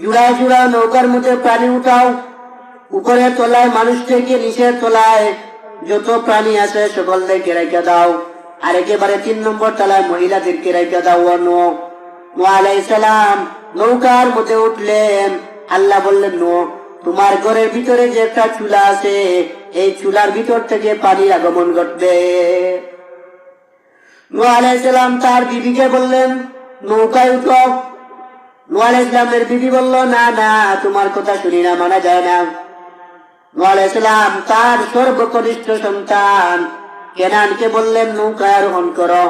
জুড়া জুড়া নৌকার মধ্যে প্রাণী উঠাও। উপরে তলায় মানুষ থেকে নিচের তলায় যত প্রাণী আছে সকলদেরকে রেখে দাও। আর একেবারে তিন নম্বর তলায় মহিলাদেরকে রেখে দাও নো আলাইসালাম নৌকার মধ্যে উঠলেন। আল্লাহ বললেন, নো, তোমার ঘরের ভিতরে যে একটা চুলা আছে, এই চুলার ভিতর থেকে পানির আগমন ঘটবে। নো আলাইসালাম তার বিবিকে বললেন, নৌকায় উঠো। নোয়াল ইসলামের বিবি বলল, না না, তোমার কথা শুনি না, মানা যায় না। নোয়াল ইসলাম তার সর্বকনিষ্ঠ সন্তান কেনানকে বললেন, নৌকায় আরোহণ করো।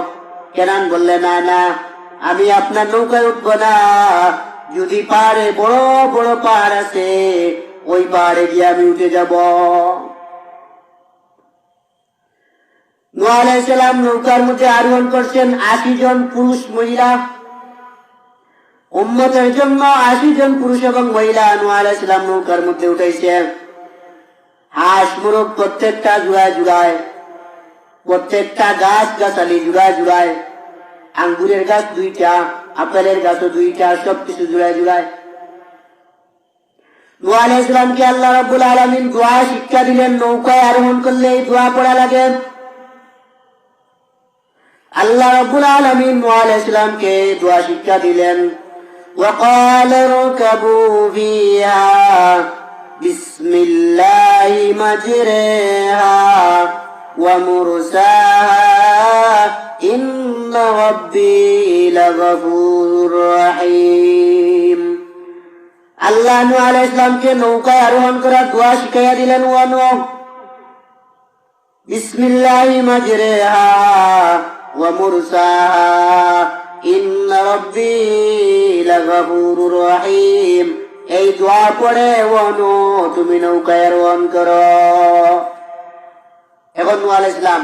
কেনান বললে, না না, আমি আপনার নৌকায় উঠবো না। যদি পাহাড়ে বড় বড় পাহাড় আছে, ওই পাহাড়ে গিয়ে আমি উঠে যাব। নোয়াল ইসলাম নৌকার মধ্যে আরোহণ করছেন আশি জন পুরুষ মহিলা। উম্মতের জন্য আশি জন পুরুষ এবং মহিলা আনোয়ার ইসলাম নৌকার মধ্যে উঠেছে। হাঁস, মুরগ প্রত্যেকটা জুড়ায় জুড়ায়, প্রত্যেকটা গাছ গাছালি জুড়ায় জুড়ায়, আঙ্গুরের গাছ দুইটা, আপেলের গাছও দুইটা, সবকিছু জুড়ায় জুড়ায়। নোয়া আলাইহিস ইসলামকে আল্লাহ রাব্বুল আলামিন দোয়া, শিক্ষা দিলেন, নৌকায় আরোহণ করলে এই দোয়া পড়া লাগে। আল্লাহ রাব্বুল আলামিন নোয়া আলাইহিস ইসলামকে দোয়া, শিক্ষা দিলেন। وقال اركبوا فيها بسم الله مجريها ومرساها إن ربي لغفور رحيم আল্লাহ নু আলাহ ইসলামকে নৌকায় আরোহণ করার দোয়া শিখাইয়া দিলেন ওয়ানো বিসমিল্লাহ মাজরেহা ওয়া মুরসাহা ইন্ন রব্বি লাগাফুরুর রহিম। এই দোয়া পড়ে তুমি নৌকায় আরোহণ করো। এখন ইসলাম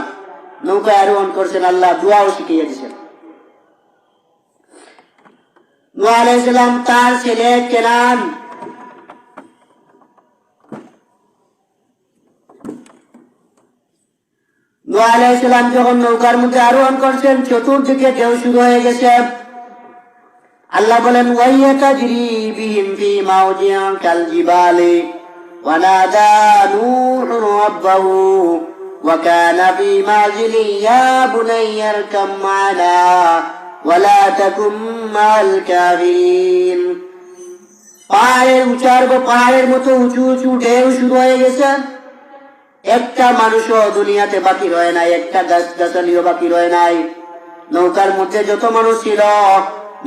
নৌকায় আরোহণ করছেন আল্লাহ, দোয়াও শিখিয়ে দিয়েছেন। ইসলাম তার ছেলে কেনান। ইসলাম যখন নৌকার মধ্যে আরোহণ করছেন, চতুর্দিকে ঢেউ শুরু হয়ে গেছে। আল্লাহ বলেন ওয়াইয়া তাজরি বিহিম ফি মাউজিয়া কাল জিবালি ونادى نوح ربه وكان في معزل يا بني اركب معنا ولا تكن مع الكافرين পাহাড়ের উচার পাহাড়ের মতো উঁচু উঁচু ঢেউ শুরু হয়ে গেছে একটা মানুষও দুনিয়াতে বাকি রয়ে নাই একটা গাছ গাছালিও বাকি রয়ে নাই নৌকার মধ্যে যত মানুষ ছিল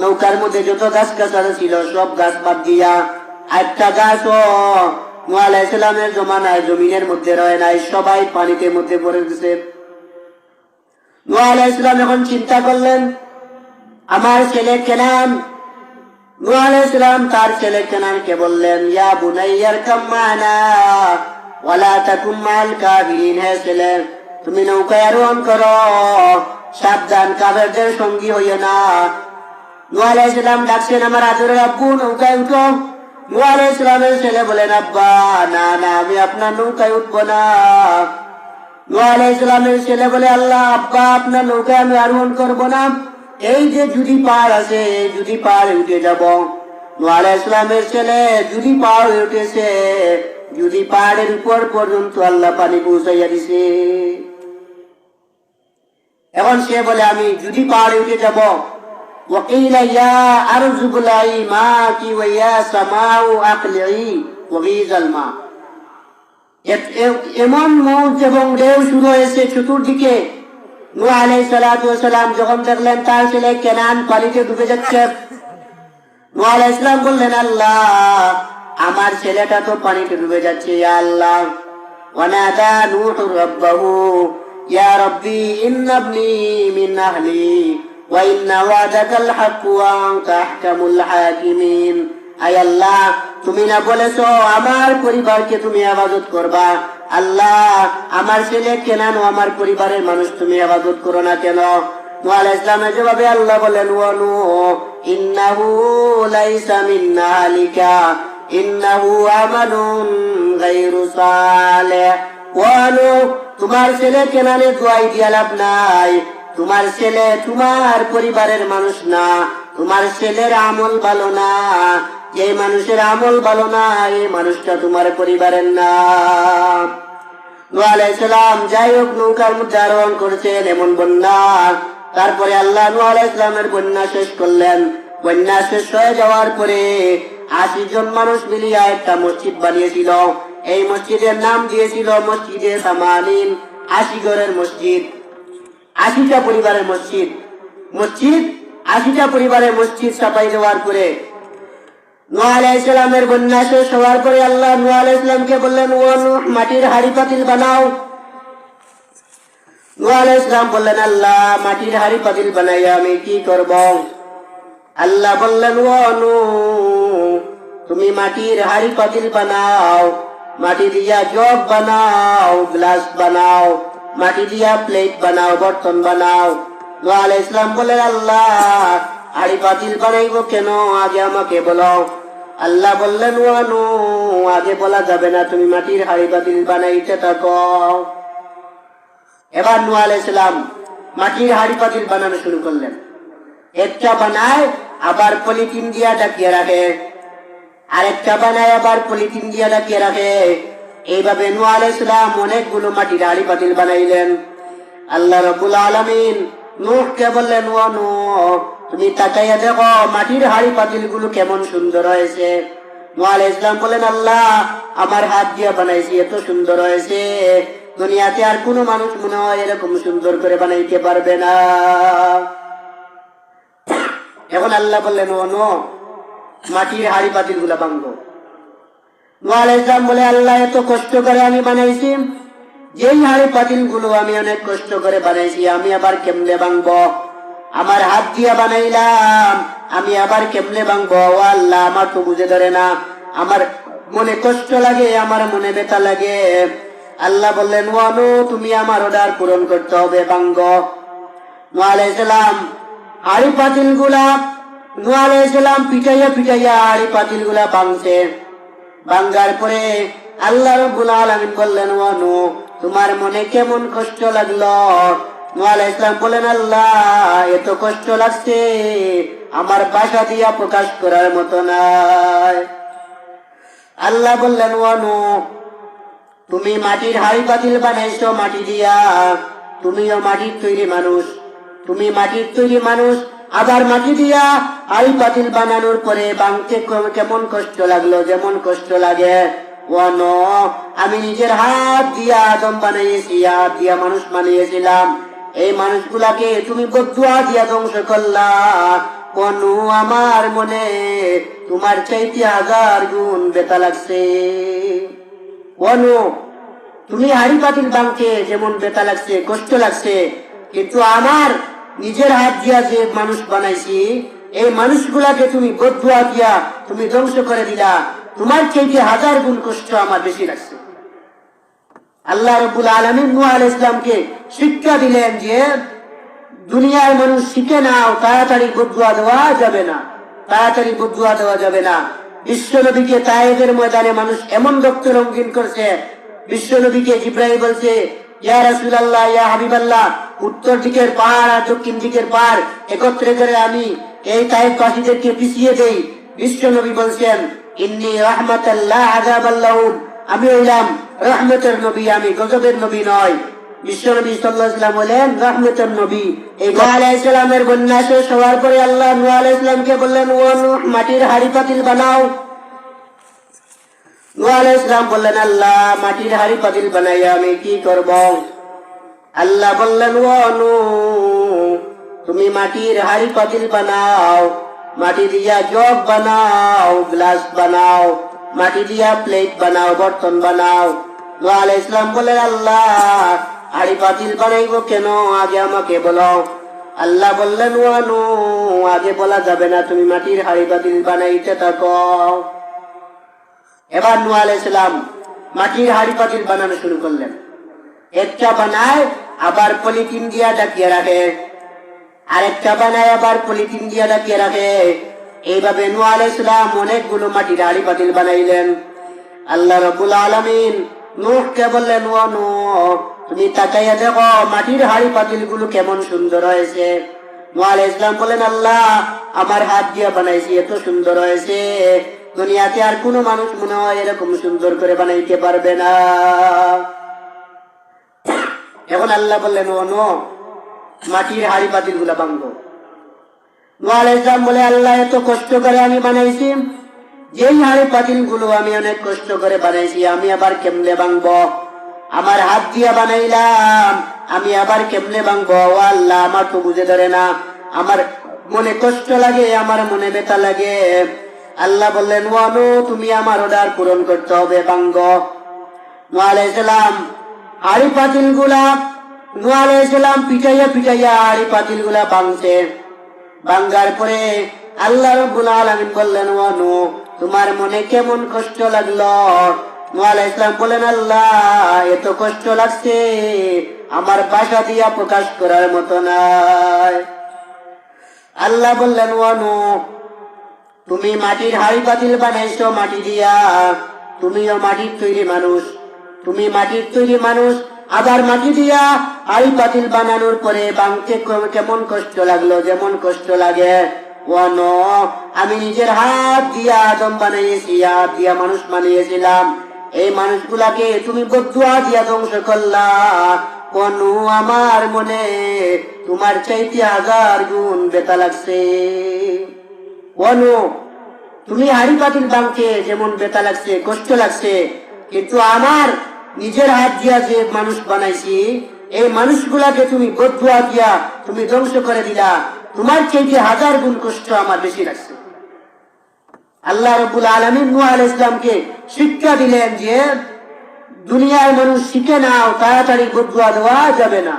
নৌকার মধ্যে যত গাছ গাছালি ছিল, সব গাছ বাদ দিয়া একটা গাছও নোয়াল ইসলামের জমানায় জমিনের মধ্যে রয়ে নাই, সবাই পানিতে মধ্যে পড়ে গেছে। নোয়াল ইসলাম এখন চিন্তা করলেন, আমার ছেলে কেনান? নোয়াল ইসলাম তার ছেলে কেনানকে বললেন, ইয়া বুনাইয়ার কাম্মানা ওয়ালা তাকুম মাল কাফিরিন হে ছেলে, তুমি নৌকায় আরোহণ করো, সাবধান, কাফেরদের সঙ্গী হইও না। নোয়া আলাইহিস সালাম ডাকছেন আমার আদরের আব্বু, নৌকায় উঠো। নোয়া আলাইহিস সালামের ছেলে বলেন, আব্বা, না না, আমি আপনার নৌকায় উঠবো না। নোয়া আলাইহিস সালামের ছেলে বলে, আল্লাহ, আব্বা, আপনার নৌকায় আমি আরোহণ করব না। এই যে জুদি পাহাড় আছে এই জুদি পাহাড়ে উঠে যাব। নোয়া আলাইহিস সালামের ছেলে জুদি পাহাড়ে উঠেছে, যদি পাহাড়ের উপর পর্যন্ত আল্লাহ পানি পৌঁছাইয়া দিছে। এখন সে বলে, আমি যদি পাহাড়ে উঠে যাব وقيل يا أرض ابلعي ماءك ويا سماء أقلعي وغيظ الماء এ- এ- এমন মৌজ এবং ঢেউ শুরু হয়েছে চতুর্দিকে নূহ আলাইহিস সালাতু ওয়াসালাম যখন দেখলেন তার ছেলে কেনান পানিতে ডুবে যাচ্ছে নূহ আলাইহিস সালাম বললেন আল্লাহ আমার ছেলেটা তো পানিতে ডুবে যাচ্ছে ইয়া আল্লাহ ওয়ানাদা নূহ রাব্বাহু ইয়া রাব্বি ইন্না ইবনি মিন আহলি ওয়াদাকাল হাক্ক ওয়া আনতা আহকামুল হাকিমিন আয় আল্লাহ, তুমি না বলেছ, আমার পরিবারকে তুমি আবাদত করবা। আল্লাহ, আমার ছেলে কেনানো আমার পরিবারের মানুষ তুমি আবাদত করো না কেন? নূহ আলাইহিস সালামের জবাবে আল্লাহ বলেন ওয়া নূহ, ইন্নাহু লাইসা মিন আহলিকা ইন্নাহু আমালুন গায়রু সালিহ। ওয়া নূহ, তোমার ছেলে কেনানে দোয়াই দিয়া লাভ নাই। তোমার ছেলে তোমার পরিবারের মানুষ না, তোমার ছেলের আমল ভালো না, যে মানুষের আমল ভালো না এই মানুষটা তোমার পরিবারের না। যাই হোক নৌকার মধ্যে আরোহণ করেছেন এমন বন্যা, তারপরে আল্লাহ নু আলাইসালামের বন্যা শেষ করলেন। বন্যা শেষ হয়ে যাওয়ার পরে আশি জন মানুষ মিলিয়ে একটা মসজিদ বানিয়েছিল। এই মসজিদের নাম দিয়েছিল মসজিদে সামানিন আশি ঘরের মসজিদ। আশিটা পরিবারের মসজিদ। মসজিদ আশিটা পরিবারের মসজিদ সাপাই দেওয়ার পরে নোয়া আলাইসালামের বন্যা শেষ হওয়ার পরে আল্লাহ নোয়া আলাইসালামকে বললেন ও মাটির হাড়ি পাতিল বানাও। নোয়া আলাইসালাম বললেন আল্লাহ মাটির হাড়ি পাতিল বানাইয়া আমি কি করব? আল্লাহ বললেন ও নূহ, তুমি মাটির হাড়ি পাতিল বানাও মাটি দিয়া জগ বানাও গ্লাস বানাও। মাটি দিয়া প্লেট বানাও, বর্তন বানাও। নোয়া ইসলাম সালাম বললেন আল্লাহ, হাড়ি পাতিল বানাইবো কেন? আগে আমাকে বলো। আল্লাহ বললেন ওয়ানু আগে বলা যাবে না, তুমি মাটির হাড়ি পাতিল বানাইতে থাকো। এবার নু আলাইসালাম মাটির হাড়ি পাতিল বানানো শুরু করলেন। একটা বানায়, আবার পলিথিন দিয়া ডাকিয়ে রাখে। আরেকটা বানায়, আবার পলিথিন দিয়া ডাকিয়ে রাখে। এইভাবে নু আলাইসালাম অনেকগুলো মাটির হাড়ি পাতিল বানাইলেন। আল্লাহ রবুল আলমিন নুহকে বললেন ও নূহ, তুমি তাকাইয়া দেখো মাটির হাড়ি পাতিলগুলো কেমন সুন্দর হয়েছে। নোয়াল ইসলাম বলেন আল্লাহ আমার হাত দিয়ে বানাইছি এত সুন্দর হয়েছে। দুনিয়াতে আর কোনো মানুষ মনে হয় এরকম সুন্দর করে বানাইতে পারবে না। এখন আল্লাহ বললেন ও নো মাটির হাড়ি পাতিলগুলা ভাঙবো ইসলাম বলে আল্লাহ এত কষ্ট করে আমি বানাইছি। যেই হাড়ি পাতিলগুলো আমি অনেক কষ্ট করে বানাইছি, আমি আবার কেমনে ভাঙবো? আমার হাত দিয়া বানাইলাম, আমি আবার কেমনে ও আল্লাহ, আমার তো বুঝে ধরে না। আমার মনে কষ্ট লাগে, আমার মনে ব্যথা লাগে। আল্লাহ বললেন, ওয়ানু, তুমি আমার অর্ডার পূরণ করতে হবে ভাঙ্গ নোয়ালাইসালাম হাড়ি পাতিলগুলা নোয়ালাইসালাম পিটাইয়া পিটাইয়া হাড়ি পাতিলগুলা ভাঙছে। ভাঙ্গার পরে আল্লাহ রব্বুল আলামিন বললেন, ওয়ানু, তোমার মনে কেমন কষ্ট লাগল? নোয়াল ইসলাম বলেন আল্লাহ, এত কষ্ট লাগছে, আমার বাসা দিয়া প্রকাশ করার মতো নাই। আল্লাহ বললেন, ওয়ানু, তুমি মাটির হাড়ি পাতিল বানাইছো মাটি দিয়া, তুমিও মাটির তৈরি মানুষ, তুমি মাটির তৈরি মানুষ আবার মাটি দিয়া হাড়ি পাতিল বানানোর পরে বাংতে কেমন কষ্ট লাগল, যেমন কষ্ট লাগে। আমি নিজের হাত দিয়া আদম বানাইয়েছি, হাত দিয়া মানুষ বানিয়েছিলাম। এই মানুষগুলাকে তুমি বদুয়া দিয়া ধ্বংস করলা। অনু আমার মনে তোমার চাইতে হাজার গুণ বেতা লাগছে। অনু তুমি হাড়ি পাতিল বাংকে যেমন বেতা লাগছে, কষ্ট লাগছে, কিন্তু আমার নিজের হাত দিয়া যে মানুষ বানাইছি, এই মানুষগুলাকে তুমি বদুয়া দিয়া তুমি ধ্বংস করে দিলা। তোমার চাইতে হাজার গুণ কষ্ট আমার বেশি লাগছে। আল্লাহ রবুল আলমিন নূহ আল ইসলামকে শিক্ষা দিলেন যে, দুনিয়ার মানুষ শিখে নাও, তাড়াতাড়ি বদুয়া দেওয়া যাবে না। তাড়াতাড়ি বদুয়া দেওয়া যাবে না। বিশ্ব নবীকে তায়েদের ময়দানে মানুষ এমন রক্ত রঙ্গিন করছে বিশ্ব নবীকে জিব্রাহিম বলছে, ইয়া রাসূলুল্লাহ, ইয়া হাবিবাল্লাহ উত্তর দিকের পাহাড় আর দক্ষিণ দিকের পাহাড় একত্রে করে আমি এই তায়েব বাসীদেরকে পিছিয়ে দেই। বিশ্ব নবী বলছেন, ইন্নি আযাবাল্লাহুম আমি হইলাম রহমতের নবী, আমি গজবের নবী নয়। রহমতের নবী। এই বন্যা পরে আল্লাহ বললেন, ও মাটির হাড়ি পাতিল বানাও। নোয়া আলাইসালাম বললেন, আল্লাহ, মাটির হাড়ি পাতিল আমি কি করব? আল্লাহ বললেন নূহ, তুমি মাটির হাড়ি পাতিল বানাও মাটি দিয়া জগ বানাও গ্লাস বানাও মাটি দিয়া প্লেট বানাও বর্তন বানাও। নোয়া আলাইহিস ইসলাম বলেন আল্লাহ হাড়ি পাতিল বানাইবো কেন? আগে আমাকে বলো। আল্লাহ বললেন ওয়ানু আগে বলা যাবে না তুমি মাটির হাড়ি পাতিল বানাইতে থাকো। এবার নু আলাইসালাম মাটির হাড়ি পাতিল বানানো শুরু করলেন। একটা বানায় আবার পলিথিন দিয়া ডাকিয়ে রাখে। আরেকটা বানায় আবার পলিথিন দিয়া ডাকিয়ে রাখে। এইভাবে নু আলাইসালাম অনেকগুলো মাটির আড়ি পাতিল বানাইলেন। আল্লাহ রবুল আলমিন নুহকে বললেন ও নূহ, তুমি তাকাইয়া দেখো মাটির হাড়ি পাতিলগুলো কেমন সুন্দর হয়েছে। নোয়াল ইসলাম বলেন আল্লাহ আমার হাত দিয়া বানাইছি এত সুন্দর হয়েছে। দুনিয়াতে আর কোনো মানুষ মনে হয় এরকম সুন্দর করে বানাইতে পারবে না। এখন আল্লাহ বললেন, ও নো, মাটির হাড়ি পাতিলগুলা ভাঙবো নোয়াল ইসলাম বলে, আল্লাহ এত কষ্ট করে আমি বানাইছি। যেই হাড়ি পাতিলগুলো আমি অনেক কষ্ট করে বানাইছি, আমি আবার কেমনে ভাঙবো? আমার হাত দিয়া বানাইলাম, আমি আবার কেমনে ভাঙবো? ও আল্লাহ, আমার তো বুঝে ধরে না। আমার মনে কষ্ট লাগে, আমার মনে ব্যথা লাগে। আল্লাহ বললেন ওয়ানু তুমি আমার অর্ডার পূরণ করতে হবে ভাঙ্গ নোয়ালাইসালাম হাড়ি পাতিলগুলা নোয়ালাইসালাম পিটাইয়া পিটাইয়া হাড়ি পাতিলগুলা ভাঙছে ভাঙ্গার পরে আল্লাহ রব্বুল আলামিন বললেন ওয়ানু তোমার মনে কেমন কষ্ট লাগল? নোয়াল ইসলাম বলেন আল্লাহ, এত কষ্ট লাগছে, আমার ভাষা দিয়া প্রকাশ করার মতো নাই। আল্লাহ বললেন ওয়ানু তুমি মাটির হাড়ি পাতিল বানাইছো মাটি দিয়া, তুমিও মাটির তৈরি মানুষ। তুমি মাটির তৈরি মানুষ আবার মাটি দিয়া হাড়ি পাতিল বানানোর পরে বাংকে কেমন কষ্ট লাগল, যেমন কষ্ট লাগে। আমি নিজের হাত দিয়া আদম বানাইয়েছি, হাত দিয়া মানুষ বানিয়েছিলাম। এই মানুষগুলাকে তুমি বদুয়া দিয়া ধ্বংস করলা। কোন আমার মনে তোমার চাইতে হাজার গুণ বেতা লাগছে। অনু তুমি হাড়ি পাতিল বাংকে যেমন বেতা লাগছে, কষ্ট লাগছে, কিন্তু আমার নিজের হাত দিয়া যে মানুষ বানাইছি, এই মানুষগুলাকে তুমি বদুয়া দিয়া তুমি ধ্বংস করে দিলা। তোমার চাইতে হাজার গুণ কষ্ট আমার বেশি লাগছে। আল্লাহ রবুল আলমিন নূহ আল ইসলামকে শিক্ষা দিলেন যে দুনিয়ার মানুষ শিখে নাও, তাড়াতাড়ি বদুয়া দেওয়া যাবে না।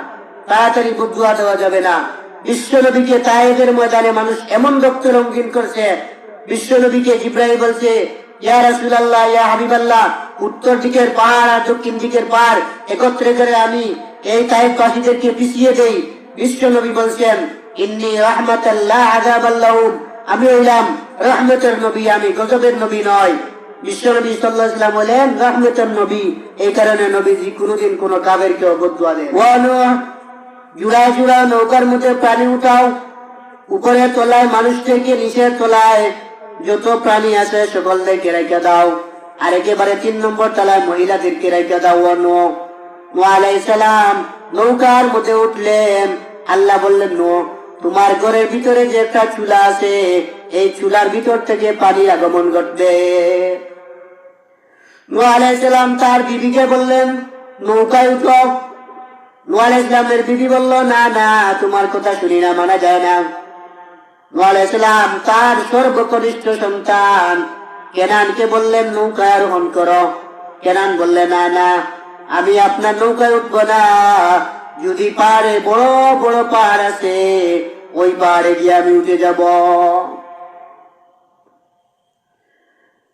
তাড়াতাড়ি বদুয়া দেওয়া যাবে না। বিশ্ব নবীকে তায়েদের ময়দানে মানুষ এমন রক্ত রঙ্গিন করছে, বিশ্ব নবীকে জিব্রাহিম বলছে ইয়া নবী নবী, আমি গজবের নবী নয়। বিশ্বনবী সাল্লাহ ইসলাম বলেন, রহমতের নবী এই কারণে নবীজি কোনোদিন কোনো কাবের কেউ বদুয়া দেন জুড়া জুড়া নৌকার মধ্যে প্রাণী উঠাও উপরে তলায় মানুষ থেকে নিচের তলায় যত প্রাণী আছে সকলদেরকে রেখে দাও। আর একেবারে তিন নম্বর তলায় মহিলাদেরকে রেখে দাও নো নো নৌকার মধ্যে উঠলেন। আল্লাহ বললেন, নো, তোমার ঘরের ভিতরে যে একটা চুলা আছে, এই চুলার ভিতর থেকে পানি আগমন ঘটবে। নো আলাইসালাম তার বিবিকে বললেন, নৌকায় উঠো। নো আলাইসালামের বিবি বলল, না না, তোমার কথা শুনি না, মানা যায় না। নো আলাইসালাম তার সর্বকনিষ্ঠ সন্তান। কেনানকে বললেন, নৌকায় আরোহণ করো। কেনান বললে না না, আমি আপনার নৌকায় উঠবো না। যদি পাহাড়ে বড় বড় পাহাড় আছে, ওই পাহাড়ে গিয়ে আমি উঠে যাব।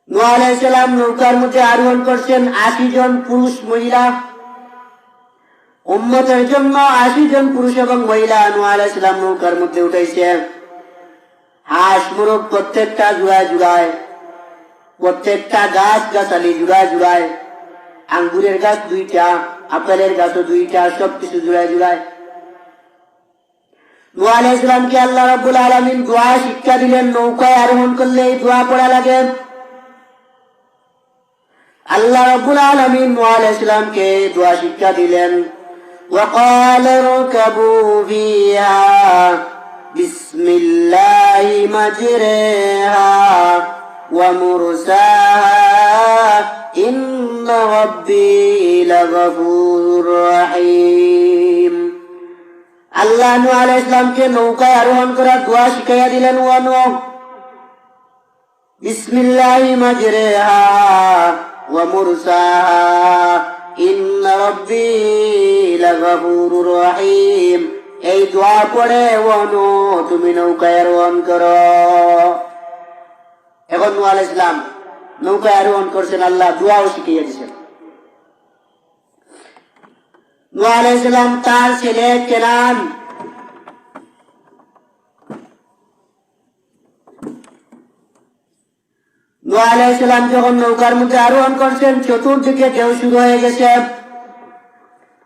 নোয়া আলাইসালাম নৌকার মধ্যে আরোহণ করছেন আশি জন পুরুষ মহিলা। উম্মতের জন্য আশি জন পুরুষ এবং মহিলা নোয়া আলাইসালাম নৌকার মধ্যে উঠাইছে হাঁস মুরগ প্রত্যেকটা জুড়ায় জুড়ায় প্রত্যেকটা গাছ গাছালি জুড়ায় জুড়ায় আঙ্গুরের গাছ দুইটা আপেলের গাছও দুইটা সবকিছু জুড়ায় জুড়ায় নোয়া আলাইসালামকে আল্লাহ রাব্বুল আলামিন দোয়া শিক্ষা দিলেন নৌকায় আরোহণ করলে এই দোয়া পড়া লাগে আল্লাহ রাব্বুল আলামিন নোয়া আলাইসালামকে দোয়া শিক্ষা দিলেন وقال اركبوا فيها বিসমিল্লাহ মাজরেহা ওয়া মুরসাহা ইন্না রাব্বি লাগাফুর আল্লাহ নূহ আলাইহিস সালামকে নৌকায় আরোহণ করার দোয়া শিখাইয়া দিলেন ওয়া নূহ। বিসমিল্লাহ মাজরেহা ওয়া মুরসাহা ইন্না এই দোয়া পড়ে ওয়ানো, তুমি নৌকায় আরোহণ করো। এখন নু আলাহ ইসলাম নৌকায় আরোহণ করছেন, আল্লাহ দোয়াও শিখিয়ে দিয়েছেন। নু ইসলাম তার ছেলে কেনান। নু আলাইসালাম যখন নৌকার মধ্যে আরোহণ করছেন, চতুর্দিকে ঢেউ শুরু হয়ে গেছে।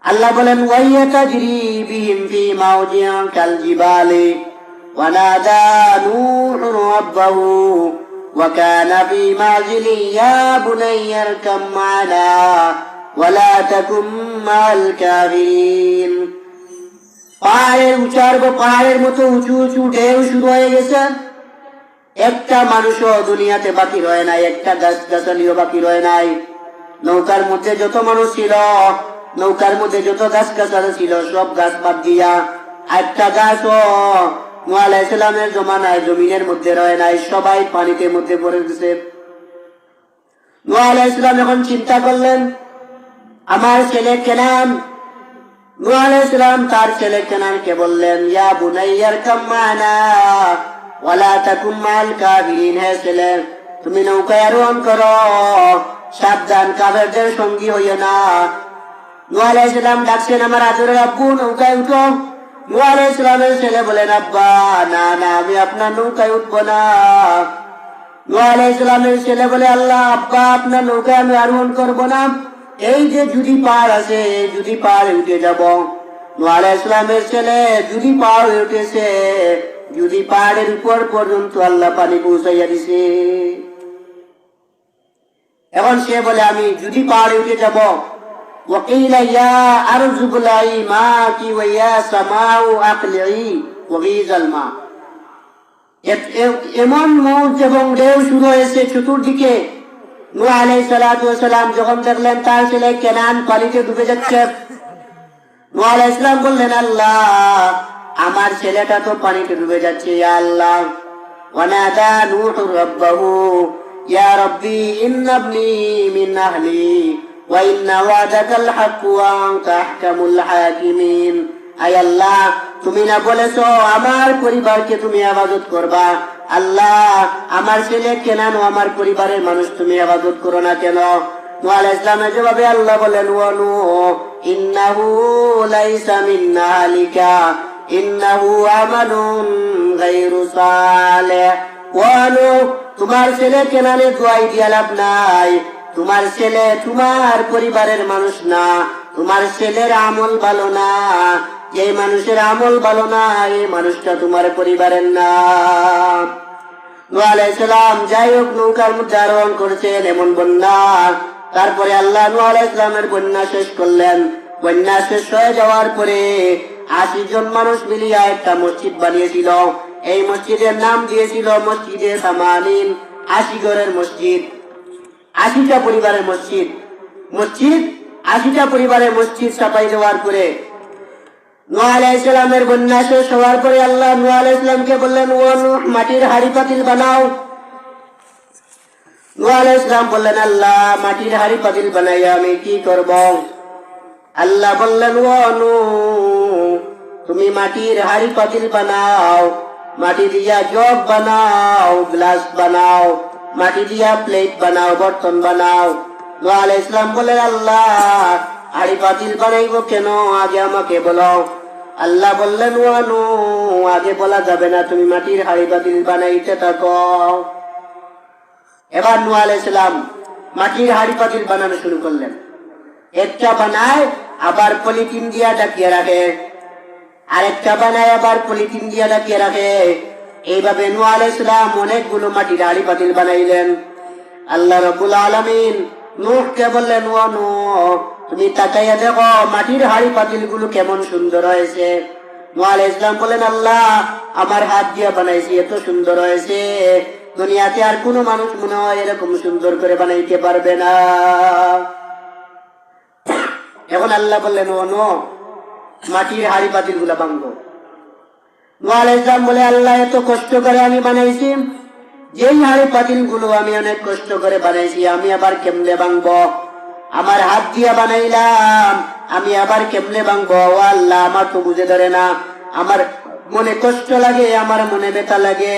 আল্লাহ বলেন ওয়াইয়াতা জিরি বিহিম ফি মাউজিয়ান কাল জিবালে ونادى نوح ربه وكان في معزل يا بني اركب معنا ولا تكن مع الكافرين পাহাড়ের উচার পাহাড়ের মতো উঁচু উঁচু ঢেউ শুরু হয়ে গেছে একটা মানুষও দুনিয়াতে বাকি রয়ে নাই একটা গাছ গাছালিও বাকি রয়ে নাই নৌকার মধ্যে যত মানুষ ছিল নৌকার মধ্যে যত গাছ গাছালি ছিল, সব গাছ বাদ দিয়া একটা গাছও নোয়া আলাইসালামের জমানায় জমিনের মধ্যে রয়ে নাই, সবাই পানিতে মধ্যে পড়ে গেছে। নোয়া আলাইসালাম এখন চিন্তা করলেন, আমার ছেলে কেনান আলাইহিস সালাম তার ছেলে কেনানকে বললেন, ইয়া বুনাইয়ার কাম্মানা ওয়ালা তাকুম মাল কাফিরিন হে ছেলে, তুমি নৌকায় আরোহণ করো, সাবধান কাফেরদের সঙ্গী হইও না। নূহ আলাইহিস সালাম ডাকছেন আমার আদরের আব্বু, নৌকায় উঠো। নূহ আলাইহিস সালামের ছেলে বলেন, আব্বা, না না, আমি আপনার নৌকায় উঠবো না। নূহ আলাইহিস সালামের ছেলে বলে, আল্লাহ, আব্বা, আপনার নৌকায় আমি আরোহণ করব না। এই যে যদি পাহাড় আছে এই যদি পাহাড়ে উঠে যাব। নূহ আলাইহিস সালামের ছেলে, যদি পাহাড়ে উঠেছে, যদি পাহাড়ের উপর পর্যন্ত আল্লাহ পানি পৌঁছাইয়া দিছে। এখন সে বলে, আমি যদি পাহাড়ে উঠে যাব وقيل يا أرض ابلعي ماءك ويا سماء أقلعي وغيظ الماء এ- এ- এমন মৌজ এবং ঢেউ শুরু হয়েছে চতুর্দিকে নূহ আলাইহিস সালাতু ওয়াসালাম যখন দেখলেন তার ছেলে কেনান পানিতে ডুবে যাচ্ছে নূহ আলাইহিস সালাম বললেন আল্লাহ আমার ছেলেটা তো পানিতে ডুবে যাচ্ছে ইয়া আল্লাহ ওয়ানাদা নূহ রাব্বাহু ইয়া রাব্বি ইন্না ইবনি মিন আহলি ওয়াদাকাল হাক্ক ওয়া আনতা আহকামুল হাকিমিন আয় আল্লাহ, তুমি না বলেছ, আমার পরিবারকে তুমি আবাদত করবা। আল্লাহ, আমার ছেলে কেনান আমার পরিবারের মানুষ তুমি আবাদত করো না কেন? নূহ আলাইহিস সালামের জবাবে আল্লাহ বলেন ওয়া নূহ, ইন্নাহু লাইসা মিন আহলিকা, ইন্নাহু আমালুন গায়রু সালিহ। ওয়া নূহ, তোমার ছেলে কেনানে দোয়াই দিয়া লাভ নাই। তোমার ছেলে তোমার পরিবারের মানুষ না, তোমার ছেলের আমল ভালো না, যে মানুষের আমল ভালো না, এই মানুষটা তোমার পরিবারের না। যাই হোক নৌকার মধ্যে আরোহণ করেছেন এমন বন্যা। তারপরে আল্লাহ নূহ আলাইহিস বন্যা শেষ করলেন। বন্যা শেষ হয়ে যাওয়ার পরে আশি জন মানুষ মিলিয়ে একটা মসজিদ বানিয়েছিল। এই মসজিদের নাম দিয়েছিল মসজিদে সামানিন আশি ঘরের মসজিদ। আশিটা পরিবারের মসজিদ। মসজিদ আশিটা পরিবারের মসজিদ সাপাই দেওয়ার পরে নোয়া আলাইসালামের বন্যা শেষ হওয়ার পরে আল্লাহ নোয়া আলাইসালামকে বললেন, ও মাটির হাড়ি পাতিল বানাও। নোয়া আলাইসালাম বললেন, আল্লাহ, মাটির হাড়ি পাতিল বানাইয়া আমি কি করব? আল্লাহ বললেন, ও নূহ, তুমি মাটির হাড়ি পাতিল বানাও, মাটি দিয়া জগ বানাও, গ্লাস বানাও। মাটি দিয়া প্লেট বানাও, বর্তন বানাও। নোয়া ইসলাম সালাম বললেন আল্লাহ, হাড়ি পাতিল বানাইব কেন? আগে আমাকে বলো। আল্লাহ বললেন ওয়ানু আগে বলা যাবে না, তুমি মাটির হাড়ি পাতিল বানাইতে থাকো। এবার নূহ আলাইহিস সালাম মাটির হাড়ি পাতিল বানানো শুরু করলেন। একটা বানায়, আবার পলিথিন দিয়া ডাকিয়ে রাখে। আরেকটা বানায়, আবার পলিথিন দিয়া ডাকিয়ে রাখে। এইভাবে নূহ আলাইহিস সালাম অনেকগুলো মাটির হাড়ি পাতিল বানাইলেন। আল্লাহ রব্বুল আলামিন নূহকে বললেন, ও নূহ, তুমি তাকাইয়া দেখো মাটির হাড়ি পাতিলগুলো কেমন সুন্দর হয়েছে। নূহ আলাইহিস সালাম বলেন আল্লাহ, আমার হাত দিয়া বানাইছি, এত সুন্দর হয়েছে। দুনিয়াতে আর কোনো মানুষ মনে হয় এরকম সুন্দর করে বানাইতে পারবে না। এখন আল্লাহ বললেন, ও নো মাটির হাড়ি পাতিলগুলা ভাঙবো ইসলাম বলে আল্লাহ এত কষ্ট করে আমি বানাইছি। যেই হাড়ি পাতিলগুলো আমি অনেক কষ্ট করে বানাইছি, আমি আবার কেমনে ভাঙবো? আমার হাত দিয়া বানাইলাম, আমি আবার কেমনে ও আল্লাহ, আমার তো বুঝে ধরে না। আমার মনে কষ্ট লাগে, আমার মনে ব্যথা লাগে।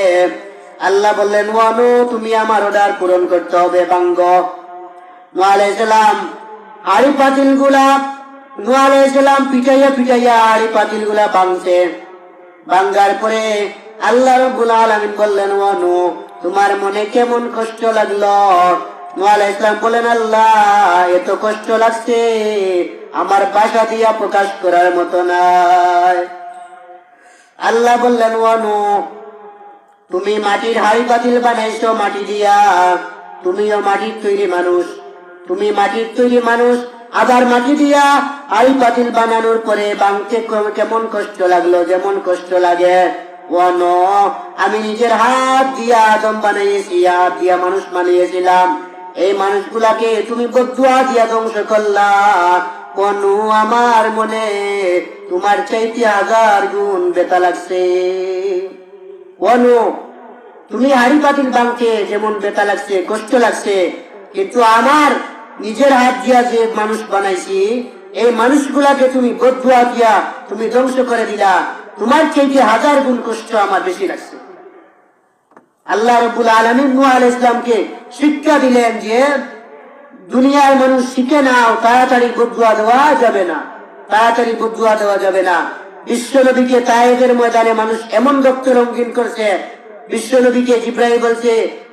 আল্লাহ বললেন ওয়ানু তুমি আমার অর্ডার পূরণ করতে হবে ভাঙ্গ নোয়া আলাইসালাম হাড়ি পাতিলগুলা নোয়া আলাইসালাম পিটাইয়া পিটাইয়া হাড়ি পাতিলগুলা ভাঙছে। ভাঙ্গার পরে আল্লাহ রব্বুল আলামিন বললেন, ওয়ানু, তোমার মনে কেমন কষ্ট লাগল? নোয়া আলাইহিস সালাম বলেন আল্লাহ, এত কষ্ট লাগছে, আমার ভাষা দিয়া প্রকাশ করার মতো নাই। আল্লাহ বললেন, ওয়ানু, তুমি মাটির হাড়ি পাতিল বানাইছো মাটি দিয়া, তুমিও মাটির তৈরি মানুষ, তুমি মাটির তৈরি মানুষ আবার মাটি দিয়া হাড়ি পাতিল বানানোর পরে বাংকে কেমন কষ্ট লাগল, যেমন কষ্ট লাগে। আমি নিজের হাত দিয়া আদম বানাইয়েছি, হাত দিয়া মানুষ বানিয়েছিলাম। এই মানুষগুলাকে তুমি বদুয়া দিয়া ধ্বংস করলা। কোনু আমার মনে তোমার চাইতে হাজার গুণ বেতা লাগছে। অনু তুমি হাড়ি পাতিল বাংকে যেমন বেতা লাগছে, কষ্ট লাগছে, কিন্তু আমার নিজের হাত দিয়া যে মানুষ বানাইছি এই মানুষগুলাকে তুমি বদুয়া দিয়া তুমি ধ্বংস করে দিলা। তোমার চাইতে হাজার গুণ কষ্ট আমার বেশি লাগছে। আল্লাহ রবুল আলমিন নুয়া আল ইসলামকে শিক্ষা দিলেন যে, দুনিয়ার মানুষ শিখে নাও, তাড়াতাড়ি বদুয়া দেওয়া যাবে না। তাড়াতাড়ি বদুয়া দেওয়া যাবে না। বিশ্ব নবীকে তায়েদের ময়দানে মানুষ এমন রক্ত রঙ্গিন করছে বিশ্ব নবীকে জিব্রাহিম বলছে,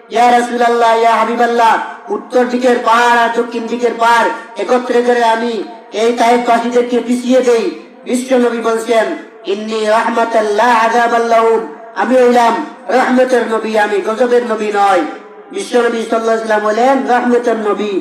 ইয়া রাসূলুল্লাহ, ইয়া হাবিবাল্লাহ, উত্তর দিকের পাহাড় আর দক্ষিণ দিকের পাহাড়, একত্রে করে আমি এই তায়েব বাসীদেরকে পিছিয়ে দেই। বিশ্ব নবী বলছেন, ইন্নি রহমাতাল্লাহ আযাবাল্লাহুম আমি হইলাম রহমতের নবী, আমি গজবের নবী নয়। বিশ্ব নবী সাল্লাহ বলেন রহমতের নবী।